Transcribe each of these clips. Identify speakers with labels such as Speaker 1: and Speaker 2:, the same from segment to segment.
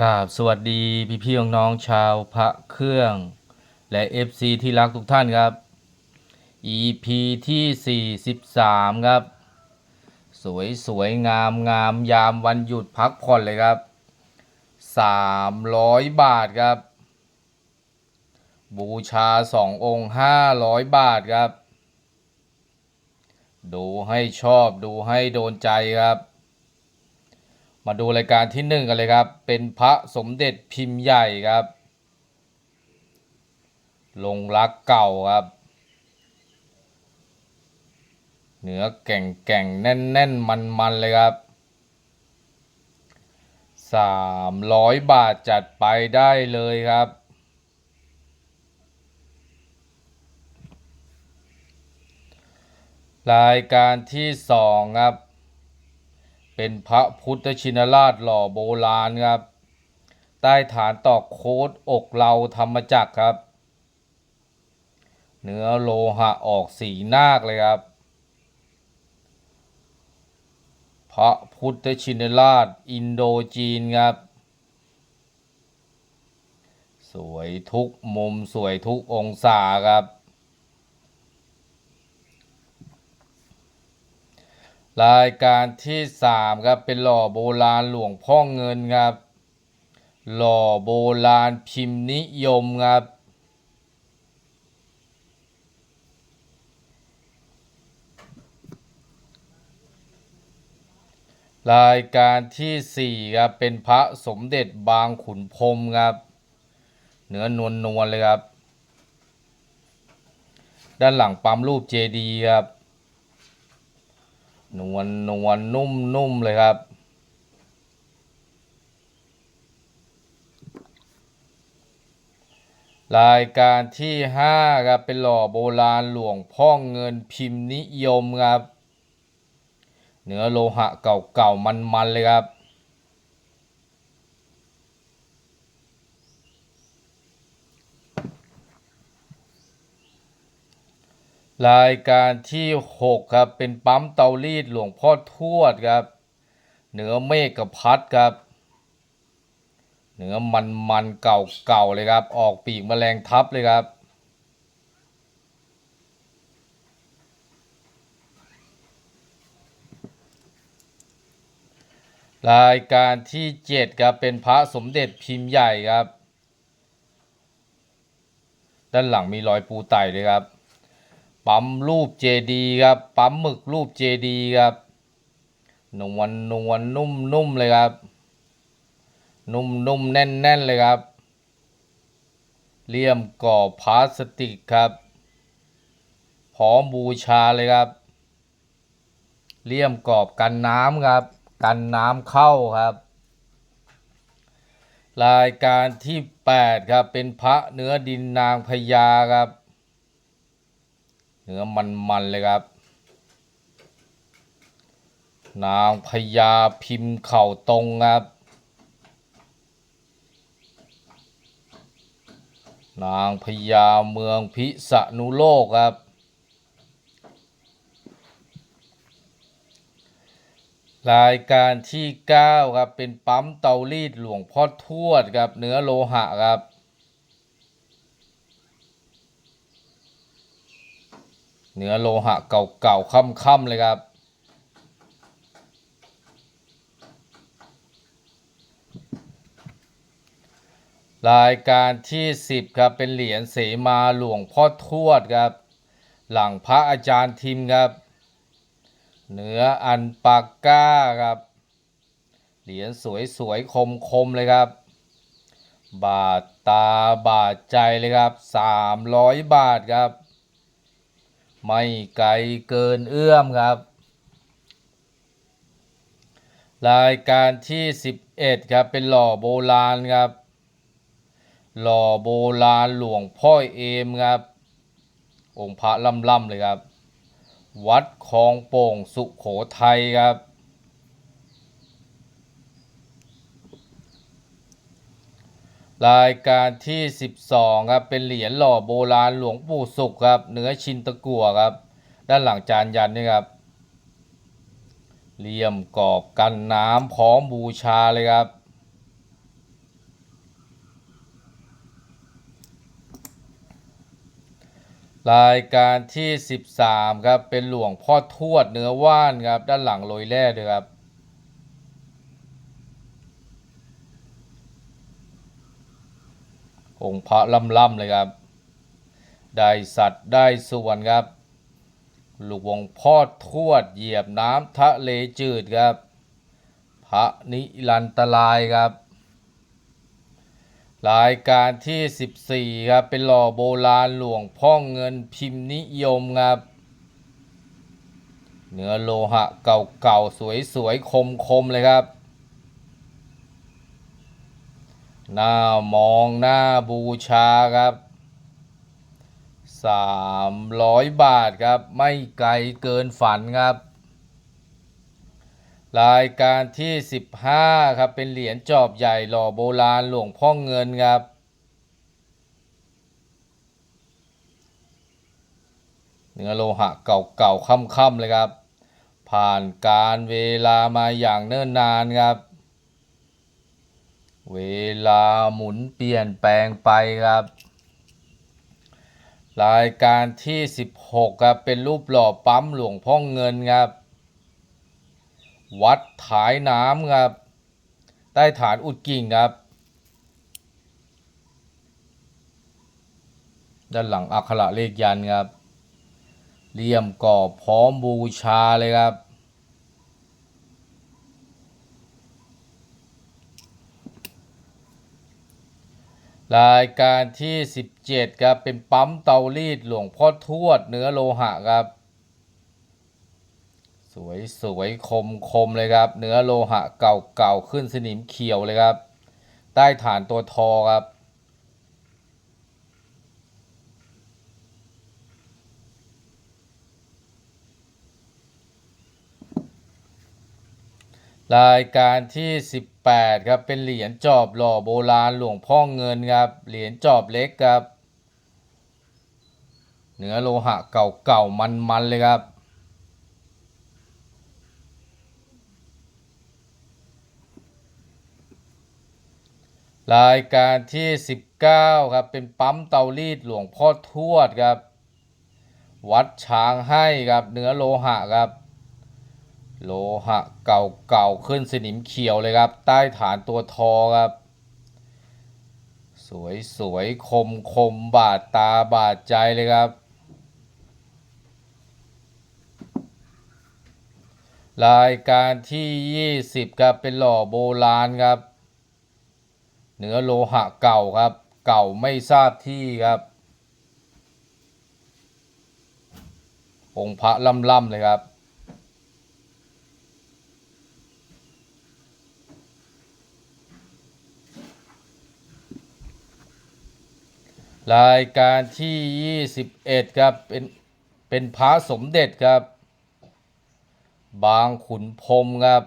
Speaker 1: กราบสวัสดีพี่พี่น้องๆชาวพระเครื่อง และ FC ที่รักทุกท่านครับ EP ที่ 43 ครับ สวยสวยงามงามยามวันหยุดพักผ่อนเลยครับ 300 บาทครับ บูชา 2 องค์ 500 บาทครับ ดูให้ชอบดูให้โดนใจครับ มาดูรายการที่หนึ่งกันเลยครับ เป็นพระสมเด็จพิมพ์ใหญ่ครับ ลงรักเก่าครับ เนื้อแก่งแก่งแน่นแน่นมันมันเลยครับสามร้อยบาทจัดไปได้เลยครับ รายการที่สองครับ เป็นพระพุทธชินราชหล่อโบราณครับ ใต้ฐานตอกโคดอกเราธรรมจักรครับ เนื้อโลหะออกสีนาคเลยครับ พระพุทธชินราชอินโดจีนครับ สวยทุกมุมสวยทุกองศาครับ รายการที่สามครับเป็นหล่อโบราณหลวงพ่อเงินครับ หล่อโบราณพิมพ์นิยมครับรายการที่สี่ครับ เป็นพระสมเด็จบางขุนพรมครับเนื้อนวลนวลๆเลยครับ ด้านหลังปั๊มรูปเจดีย์ครับ นวลนวลนุ่มนุ่มเลยครับ รายการที่ห้าครับเป็นหล่อโบราณหลวงพ่อเงินพิมพ์นิยมครับ เนื้อโลหะเก่าๆมันๆเลยครับ รายการที่หกครับ เป็นปั๊มเตารีดหลวงพ่อทวดครับ เหนือเมฆกับพัดครับ เหนือมันมันๆเก่าๆเลยครับ ออกปีกแมลงทับเลยครับ รายการที่เจ็ดครับ เป็นพระสมเด็จพิมพ์ใหญ่ครับ ด้านหลังมีรอยปูไต่เลยครับ ปั๊มรูปเจดีครับปั๊มหมึกรูปเจดีครับนวลนวลนุ่มนุ่มเลยครับ นุ่มนุ่มแน่นแน่นเลยครับเลี่ยมกรอบพลาสติกครับ พร้อมบูชาเลยครับเลี่ยมกรอบกันน้ำครับ กันน้ำเข้าครับ รายการที่ 8 ครับ เป็นพระเนื้อดินนางพญาครับ เนื้อมันๆเลยครับ นางพญาพิมพ์เข่าตรงครับ นางพญาเมืองพิษณุโลกครับ รายการที่ 9 ครับ เป็นปั๊มเตารีดหลวงพ่อทวดครับ เนื้อโลหะครับ เนื้อโลหะเก่าๆค่ำๆเลยครับ รายการที่ 10 ครับ เป็นเหรียญเสมาหลวงพ่อทวดครับ หลังพระอาจารย์ทิมครับ เนื้ออันปากก้าครับ เหรียญสวยๆคมๆเลยครับ บาทตาบาทใจเลยครับ 300 บาทครับ ไม่ไกลเกินเอื้อมครับ รายการที่ 11 ครับ เป็นหล่อโบราณครับ หล่อโบราณหลวงพ่อเอมครับ องค์พระล่ำๆเลยครับ วัดคลองโป่งสุขโขทัยครับ รายการที่ 12ครับเป็นเหรียญหล่อโบราณหลวงปู่สุขครับเนื้อชินตะกัวครับ ด้านหลังจานยันนี่ครับเหลี่ยมกรอบกันน้ำพร้อมบูชาเลยครับ รายการที่ 13ครับเป็นหลวงพ่อทวดเนื้อว่านครับด้านหลังโรยแร่เลยครับ องค์พระล่ำๆเลยครับ ได้สัตว์ได้ส่วนครับหลวงพ่อทวดเหยียบน้ำทะเลจืดครับ พระนิรันตรายครับ รายการที่ 14 ครับ เป็นหล่อโบราณหลวงพ่อเงินพิมพ์นิยมครับเนื้อโลหะเก่าๆ สวยๆ คมๆ เลยครับ หน้ามองหน้าบูชาครับ 300 บาทครับ ไม่ไกลเกินฝันครับ รายการที่ 15 ครับ เป็นเหรียญจอบใหญ่หล่อโบราณหลวงพ่อเงินครับเนื้อโลหะเก่าๆค่ำๆเลยครับ ผ่านการเวลามาอย่างเนิ่นนานครับ เวลาหมุนเปลี่ยนแปลงไปครับ รายการที่ 16 ครับ เป็นรูปหล่อปั๊มหลวงพ่อเงินครับ วัดถายน้ำครับ ใต้ฐานอุดกิ่งครับ ด้านหลังอักขระเลขยันครับเลี่ยมก่อบพร้อมบูชาเลยครับ รายการที่ 17ครับเป็นปั๊มเตารีดหลวงพ่อทวดเนื้อโลหะครับ สวยสวยคมคมเลยครับ เนื้อโลหะเก่าเก่าขึ้นสนิมเขียวเลยครับ ใต้ฐานตัวทอครับ รายการที่ 18 ครับ เป็นเหรียญจอบหล่อโบราณหลวงพ่อเงินครับ เหรียญจอบเล็กครับ เนื้อโลหะเก่าๆ มันๆ เลยครับ รายการที่ 19 ครับ เป็นปั๊มเตารีดหลวงพ่อทวดครับ วัดช้างให้ครับ เนื้อโลหะครับ โลหะเก่าๆขึ้นสนิมเขียวเลยครับ ใต้ฐานตัวทอครับ สวยสวยคมคมบาดตาบาดใจเลยครับ รายการที่ 20ครับเป็นหล่อโบราณครับ เนื้อโลหะเก่าครับ เก่าไม่ทราบที่ครับ องค์พระล่ำๆเลยครับ รายการที่ 21 ครับ เป็น เป็นพระสมเด็จครับ บางขุนพรมครับ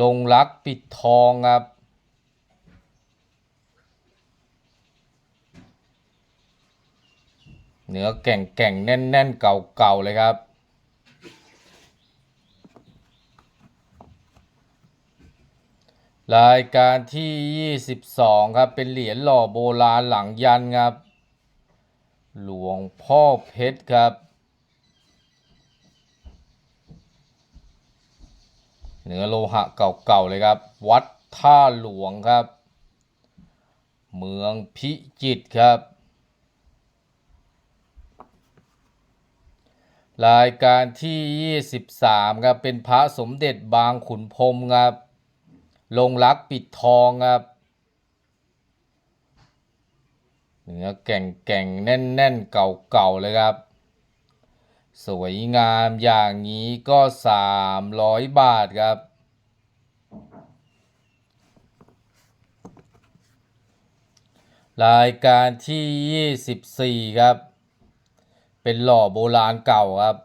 Speaker 1: ลงรักปิดทองครับเนื้อแก่งแก่งแน่นแน่นๆเก่าเก่าๆเลยครับ รายการที่ 22 ครับ เป็นเหรียญหล่อโบราณหลังยันครับ หลวงพ่อเพชรครับเนื้อโลหะเก่าๆเลยครับ วัดท่าหลวงครับ เมืองพิจิตรครับ รายการที่ 23 ครับ เป็นพระสมเด็จบางขุนพรมครับ ลงรักปิดทองครับเนื้อแก่งแก่งแน่นแน่นเก่าเก่าเลยครับ สวยงามอย่างนี้ก็ 300 บาทครับ รายการที่ 24 ครับ เป็นหล่อโบราณเก่าครับ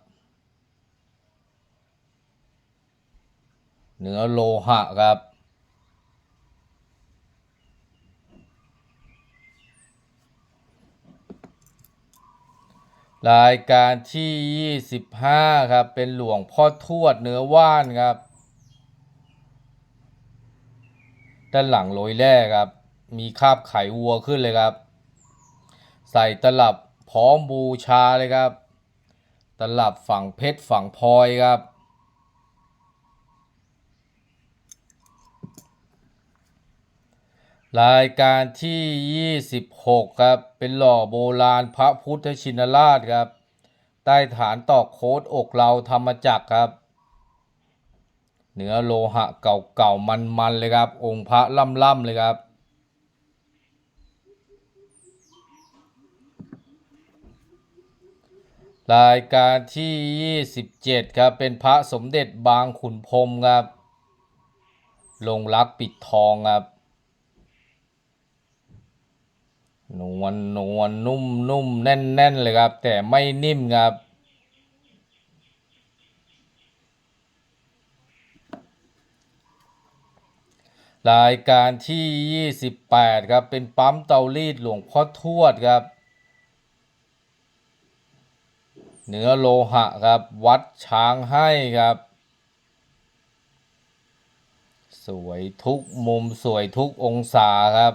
Speaker 1: เนื้อโลหะครับ รายการที่ 25 ครับ เป็นหลวงพ่อทวดเนื้อว่านครับ ด้านหลังโรยแร่ครับ มีคาบไขวัวขึ้นเลยครับ ใส่ตลับพร้อมบูชาเลยครับ ตลับฝั่งเพชรฝั่งพลอยครับ รายการที่ 26 ครับ เป็นหล่อโบราณพระพุทธชินราชครับ ใต้ฐานตอกโคดอกเราธรรมจักรครับ เนื้อโลหะเก่าๆมันๆเลยครับ องค์พระล่ำๆเลยครับรายการที่ 27 ครับ เป็นพระสมเด็จบางขุนพรมครับ ลงรักปิดทองครับ นวลนวลนุ่มนุ่มแน่นแน่นเลยครับ แต่ไม่นิ่มครับ รายการที่ 28 ครับ เป็นปั๊มเตารีดหลวงพ่อทวดครับ เนื้อโลหะครับ วัดช้างให้ครับ สวยทุกมุมสวยทุกองศาครับ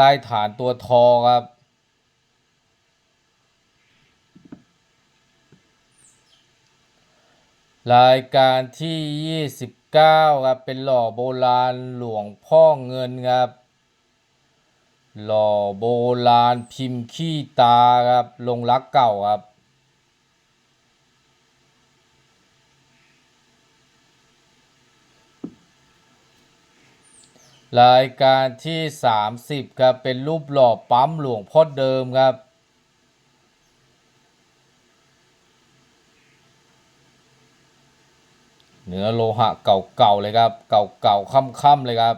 Speaker 1: ต้ฐานตัวทอครับ รายการที่ 29 ครับ เป็นหล่อโบราณหลวงพ่อเงินครับ หล่อโบราณพิมพ์ขี้ตาครับลงรักเก่าครับ รายการที่ 30 ครับ เป็นรูปหล่อปั๊มหลวงพ่อเดิมครับ เนื้อโลหะเก่าๆเลยครับ เก่าๆค่ำๆเลยครับ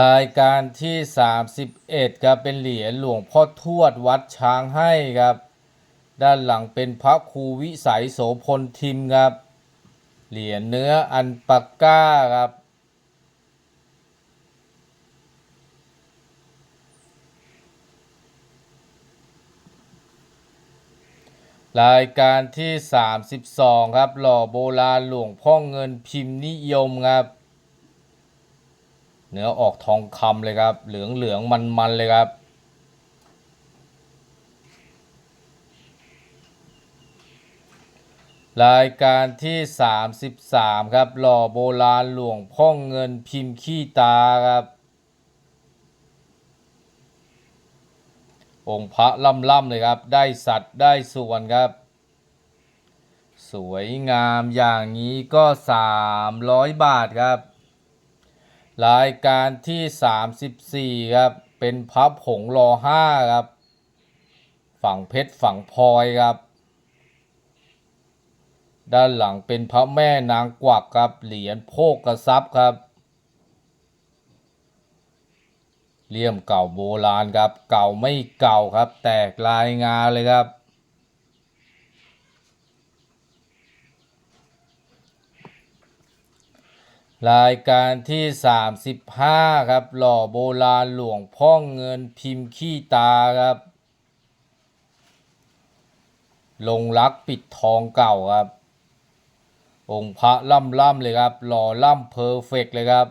Speaker 1: รายการที่ 31 ครับ เป็นเหรียญหลวงพ่อทวดวัดช้างให้ครับ ด้านหลังเป็นพระครูวิสัยโสพลทิมครับ เหรียญเนื้ออันปากก้าครับรายการที่ 32 ครับ หล่อโบราณหลวงพ่อเงินพิมพ์นิยมครับ เนื้อออกทองคำเลยครับ เหลืองเหลืองมันมันเลยครับ รายการที่ 33 ครับ หล่อโบราณหลวงพ่อเงินพิมพ์ขี้ตาครับ องค์พระล่ำๆเลยครับ ได้สัตว์ได้ส่วนครับ สวยงามอย่างนี้ก็ 300 บาทครับ รายการที่ 34 ครับ เป็นพระผงรอห้าครับ ฝั่งเพชรฝั่งพลอยครับ ด้านหลังเป็นพระแม่นางกวักครับเหรียญโภกกระซับครับเลี่ยมเก่าโบราณครับ เก่าไม่เก่าครับ แตกลายงาเลยครับ รายการที่ 35 ครับ หล่อโบราณหลวงพ่อเงินพิมพ์ขี้ตาครับ ลงรักปิดทองเก่าครับ องค์พระล่ำล่ำเลยครับหล่อล่ำเพอร์เฟกเลยครับ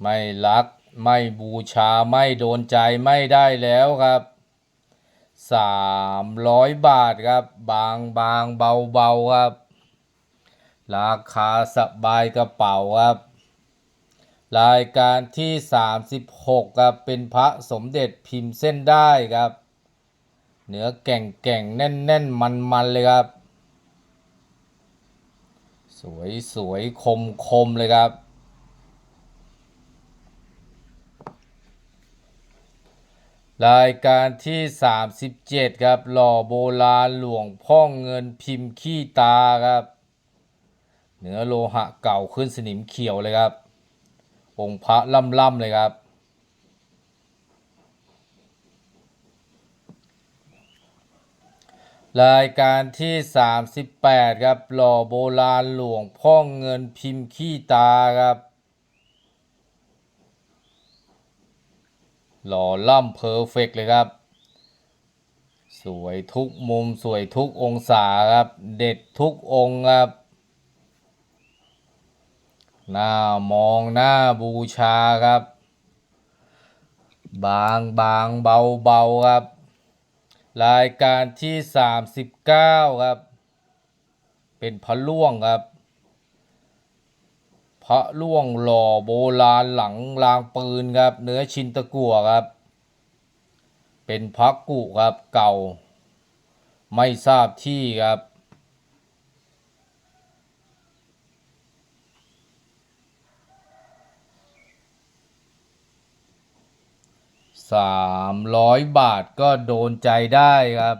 Speaker 1: ไม่รักไม่บูชาไม่โดนใจไม่ได้แล้วครับสามร้อยบาทครับ บางบางเบาเบาครับ ราคาสบายกระเป๋าครับ รายการที่ 36ครับเป็นพระสมเด็จพิมพ์เส้นได้ครับ เนื้อแก่งแก่งแน่นแน่นมันมันเลยครับ สวยสวยคมคมๆเลยครับ รายการที่ 37 ครับ หล่อโบราณหลวงพ่อเงินพิมพ์ขี้ตาครับ เนื้อโลหะเก่าขึ้นสนิมเขียวเลยครับ องค์พระล่ำๆเลยครับ รายการที่ 38 ครับ หล่อโบราณหลวงพ่อเงินพิมพ์ขี้ตาครับ หล่อล่ำเพอร์เฟกต์เลยครับ สวยทุกมุมสวยทุกองศาครับ เด็ดทุกองครับหน้ามองหน้าบูชาครับ บางบางเบาเบาครับ รายการที่ 39 ครับ เป็นพระล่วงครับ พระล่วงหล่อโบราณหลังรางปืนครับ เนื้อชินตะกั่วครับ เป็นพระกุครับเก่า ไม่ทราบที่ครับ สามร้อยบาทก็โดนใจได้ครับ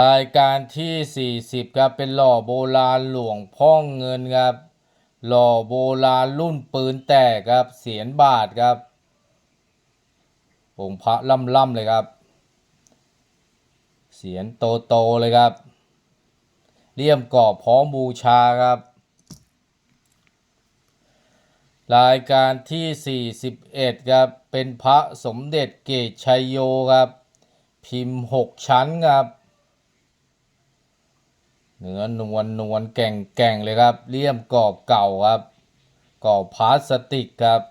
Speaker 1: รายการที่ 40ครับเป็นหล่อโบราณหลวงพ่องเงินครับ หล่อโบราณรุ่นปืนแตกครับเสียนบาทครับองค์พระล่ำๆเลยครับ เสียนโตๆเลยครับเลี่ยมกรอบพร้อมบูชาครับ รายการที่ 41 ครับ เป็นพระสมเด็จเกตชัยโยครับ พิมพ์ 6 ชั้นครับ เนื้อนวลนวลแก่งแก่งเลยครับ เลี่ยมกรอบเก่าครับกรอบพลาสติกครับ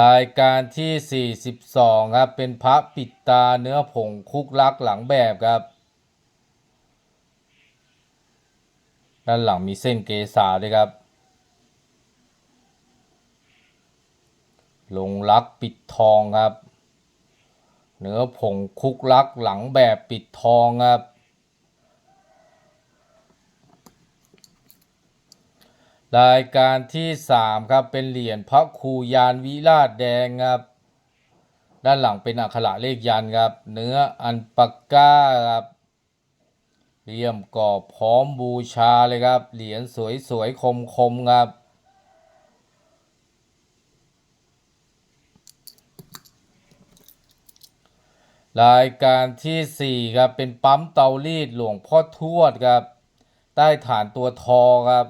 Speaker 1: รายการที่ 42 ครับ เป็นพระปิดตาเนื้อผงคุกลักหลังแบบครับ ด้านหลังมีเส้นเกษาด้วยครับ ลงลักปิดทองครับ เนื้อผงคุกลักหลังแบบปิดทองครับรายการที่ 3 ครับ เป็นเหรียญพระครูยานวิราชแดงครับ ด้านหลังเป็นอักขระเลขยันครับ เนื้ออันปากก้าครับ เลี่ยมกรอบพร้อมบูชาเลยครับ เหรียญสวยๆ คมๆ ครับ รายการที่ 4 ครับ เป็นปั๊มเตารีดหลวงพ่อทวดครับ ใต้ฐานตัวทอครับ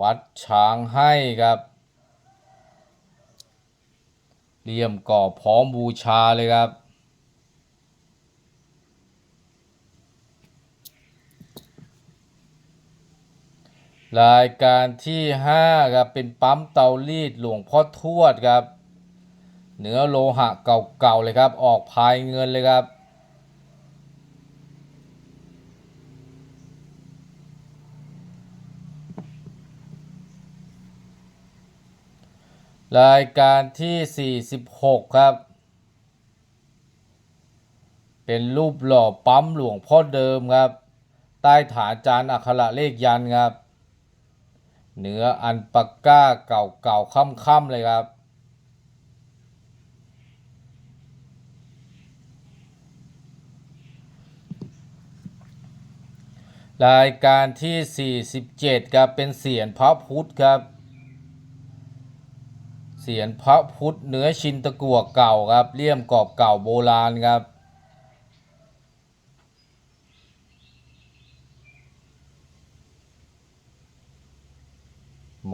Speaker 1: วัดช้างให้ครับเลี่ยมกรอบพร้อมบูชาเลยครับ รายการที่5ครับเป็นปั๊มเตารีดหลวงพ่อทวดครับ เนื้อโลหะเก่าๆเลยครับ ออกพายเงินเลยครับ รายการที่ 46 ครับ เป็นรูปหล่อปั๊มหลวงพ่อเดิมครับ ใต้ฐานจานอักขระเลขยันครับ เนื้ออันปากก้าเก่าๆค่ำๆเลยครับ รายการที่ 47ครับเป็นเสียนพระพุทธครับ เสียนพระพุทธเนื้อชินตะกั่วเก่าครับเลี่ยมกรอบเก่าโบราณครับ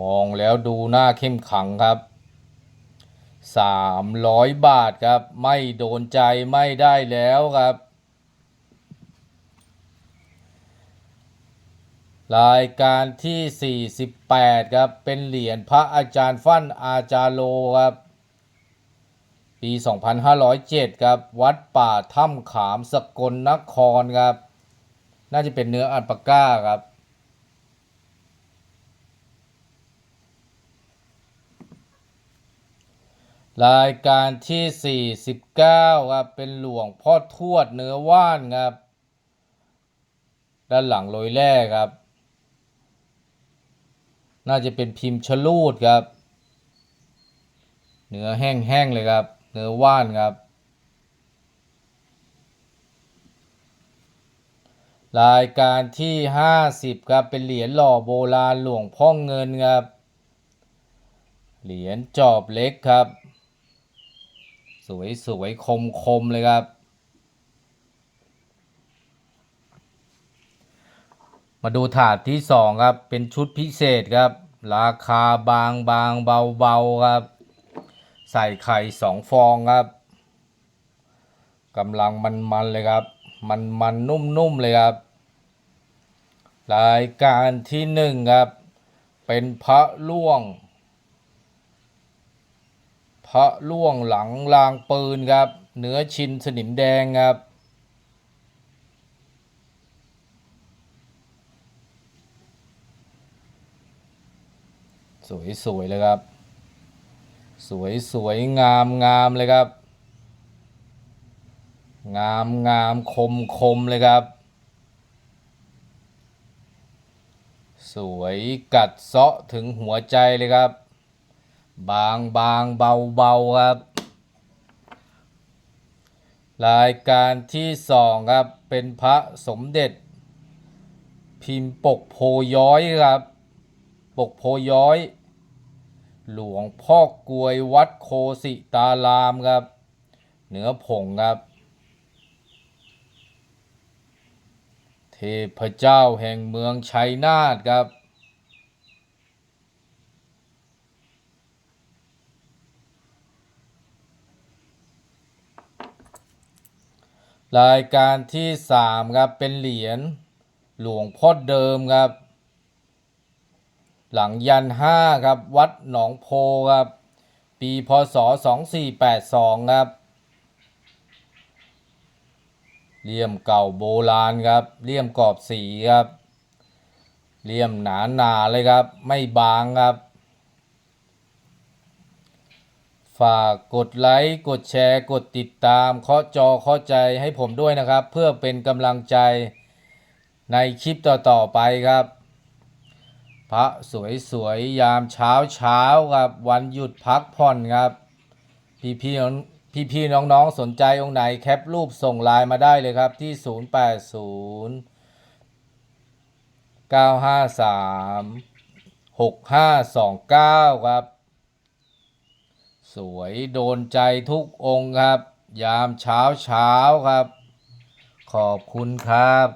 Speaker 1: มองแล้วดูหน้าเข้มขังครับ 300 บาทครับ ไม่โดนใจไม่ได้แล้วครับ รายการที่ 48 ครับ เป็นเหรียญพระอาจารย์ฟั่นอาจารโลครับ ปี 2507 ครับ วัดป่าถ้ำขามสกลนครครับ น่าจะเป็นเนื้ออัลปาก้าครับ รายการที่ 49ครับเป็นหลวงพ่อทวดเนื้อว่านครับ ด้านหลังโรยแร่ครับ น่าจะเป็นพิมพ์ชะลูดครับ เนื้อแห้งๆเลยครับ เนื้อว่านครับ รายการที่ 50ครับเป็นเหรียญหล่อโบราณหลวงพ่อเงินครับ เหรียญจอบเล็กครับ สวยสวยคมคมๆเลยครับ มาดูถาดที่สองครับ เป็นชุดพิเศษครับ ราคาบางบางเบาเบาๆครับ ใส่ไข่สองฟองครับกำลังมันมันๆเลยครับ มันมันนุ่มนุ่มๆเลยครับ รายการที่หนึ่งครับ เป็นพระล่วง พระล่วงหลังรางปืนครับเนื้อชินสนิมแดงครับสวยสวยเลยครับ สวยสวยงามงามเลยครับ งามงามคมคมเลยครับ สวยกัดเซาะถึงหัวใจเลยครับ บางบางเบาเบาครับ รายการที่สองครับเป็นพระสมเด็จ พิมพ์ปกโพย้อยครับ ปกโพย้อย หลวงพ่อกลวยวัดโคสิตารามครับ เหนือผงครับ เทพเจ้าแห่งเมืองชัยนาทครับ รายการที่สามครับเป็นเหรียญหลวงพ่อเดิมครับ หลังยันห้าครับวัดหนองโพครับปีพศสองสี่แปดสองครับเลี่ยมเก่าโบราณครับเลี่ยมกรอบสีครับเลี่ยมหนาหนาๆเลยครับ ไม่บางครับ ฝากกดไลค์ กดแชร์ กดติดตามเคาะจอเคาะใจให้ผมด้วยนะครับ เพื่อเป็นกำลังใจในคลิปต่อๆไปครับ พระสวยๆ ยามเช้าเช้าครับ วันหยุดพักผ่อนครับ พี่ๆน้องพี่ๆน้องๆ สนใจองค์ไหนแคปรูปส่งไลน์มาได้เลยครับที่ 080 953 6529 ครับ สวยโดนใจทุกองค์ครับ ยามเช้าเช้าครับ ขอบคุณครับ